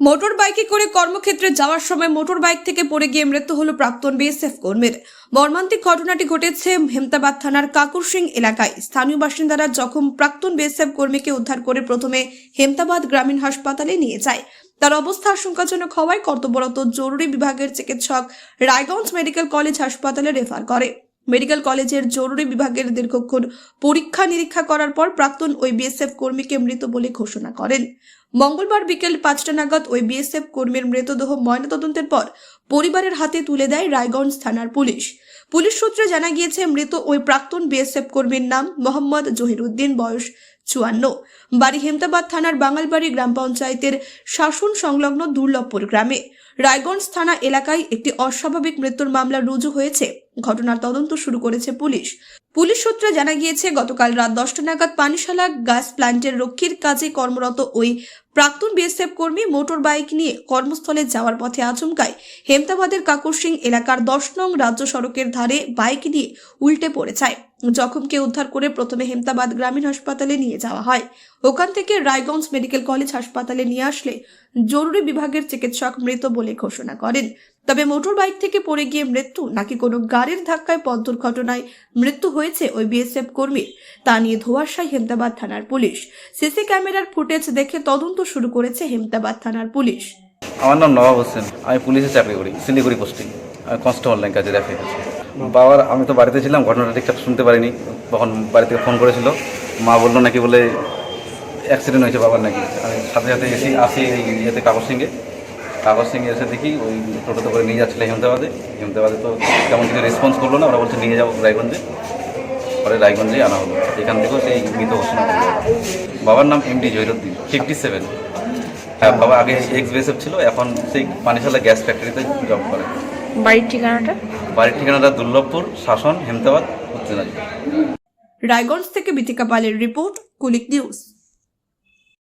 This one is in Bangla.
মোটর বাইকে করে কর্মক্ষেত্রে যাওয়ার সময় মোটর বাইক থেকে পড়ে গিয়ে মৃত্যু হলো প্রাক্তন বিএসএফ কর্মীর। মর্মান্তিক ঘটনাটি ঘটেছে হেমতাবাদ থানার কাকুর সিং এলাকায়। স্থানীয় বাসিন্দারা যখন প্রাক্তন বিএসএফ কর্মীকে উদ্ধার করে প্রথমে হেমতাবাদ গ্রামীণ হাসপাতালে নিয়ে যায়। তার অবস্থা আশঙ্কাজনক হওয়ায় কর্তব্যরত জরুরি বিভাগের চিকিৎসক রায়গঞ্জ মেডিকেল কলেজ হাসপাতালে রেফার করে। মেডিকেল কলেজের জরুরি বিভাগের দীর্ঘক্ষণ পরীক্ষা নিরীক্ষা করার পর প্রাক্তন ওই বিএসএফ কর্মীকে মৃত বলে ঘোষণা করেন। মঙ্গলবার বিকেল পাঁচটা নাগাদ ওই বিএসএফ কর্মীর মৃতদেহ ময়নাতদন্তের পর পরিবারের হাতে তুলে দেয় রায়গঞ্জ থানার পুলিশ। পুলিশ সূত্রে জানা গিয়েছে, মৃত ওই প্রাক্তন বিএসএফ কর্মীর নাম মোহাম্মদ জহিরুদ্দিন, বয়স চুয়ান্ন। বাড়ি হেমতাবাদ থানার বাঙালবাড়ি গ্রাম পঞ্চায়েতের শাসন সংলগ্ন দুর্লভপুর গ্রামে। রায়গঞ্জ থানা এলাকায় একটি অস্বাভাবিক মৃত্যুর মামলা রুজু হয়েছে। ঘটনার তদন্ত শুরু করেছে পুলিশ। পুলিশ সূত্রে জানা গিয়েছে, গতকাল রাত দশটা নাগাদ পানিশালা গ্যাস প্ল্যান্টের রক্ষীর কাজে কর্মরত ওই প্রাক্তন বিএসএফ কর্মী মোটর বাইক নিয়ে কর্মস্থলে যাওয়ার পথে আচমকায় হেমতাবাদের কাকুর সিং এলাকার দশ নং রাজ্য সড়কের ধারে বাইক নিয়ে উল্টে পড়ে যায়। জখমকে উদ্ধার করে প্রথমে হেমতাবাদ গ্রামীণ হাসপাতালে নিয়ে যাওয়া হয়। ওখান থেকে রায়গঞ্জ মেডিকেল কলেজ হাসপাতালে নিয়ে আসলে জরুরি বিভাগের চিকিৎসক মৃত বলে ঘোষণা করেন। তবে মোটর বাইক থেকে পড়ে গিয়ে মৃত্যু নাকি কোনো গাড়ির ধাক্কায় পথ দুর্ঘটনায় মৃত্যু হয়েছে ওই বিএসএফ কর্মীর? তা নিয়ে ধোয়াশায় হেমতাবাদ থানার পুলিশ। সিসি ক্যামেরার ফুটেজ দেখে তদন্ত শুরু করেছে হেমতাবাদ থানার পুলিশ। আমার নাম নবাব হোসেন। আমি পুলিশে চাকরি করি, শিলিগুড়ি পোস্টিং। আমি কনস্টেবল লাইন কাজে দেখে বাবার, আমি তো বাড়িতে ছিলাম, ঘটনাটা ঠিকঠাক শুনতে পারিনি। তখন বাড়ি থেকে ফোন করেছিল। মা বলল নাকি বলে অ্যাক্সিডেন্ট হয়েছে বাবার নাকি। আমি সাথে সাথে এসে আসি ইয়েতে কাগজ সিংয়ে কাগজ সিং এসে দেখি ওই টোটোতে করে নিয়ে যাচ্ছিল হেমদাবাদে। হেমদাবাদে তো তেমন কিছু রেসপন্স করল না ওরা বলছে নিয়ে যাব রায়গঞ্জে। পরে রায়গঞ্জেই আনা হলো। এখান থেকেও সেই মৃত ঘোষণা করল। বাবার নাম এমডি জহিরুদ্দিন ফিফটি সেভেন হ্যাঁ বাবা আগে এক্স বিএসএফ ছিল এখন সেই পানিশালা গ্যাস ফ্যাক্টরিতে জব করে। বাড়ির ঠিকানাটা? বাড়ির ঠিকানাটা দুর্লভপুর শাসন হেমতাবাদ উত্তর রায়গঞ্জ থেকে বিথিকা পালের রিপোর্ট কুলিক নিউজ।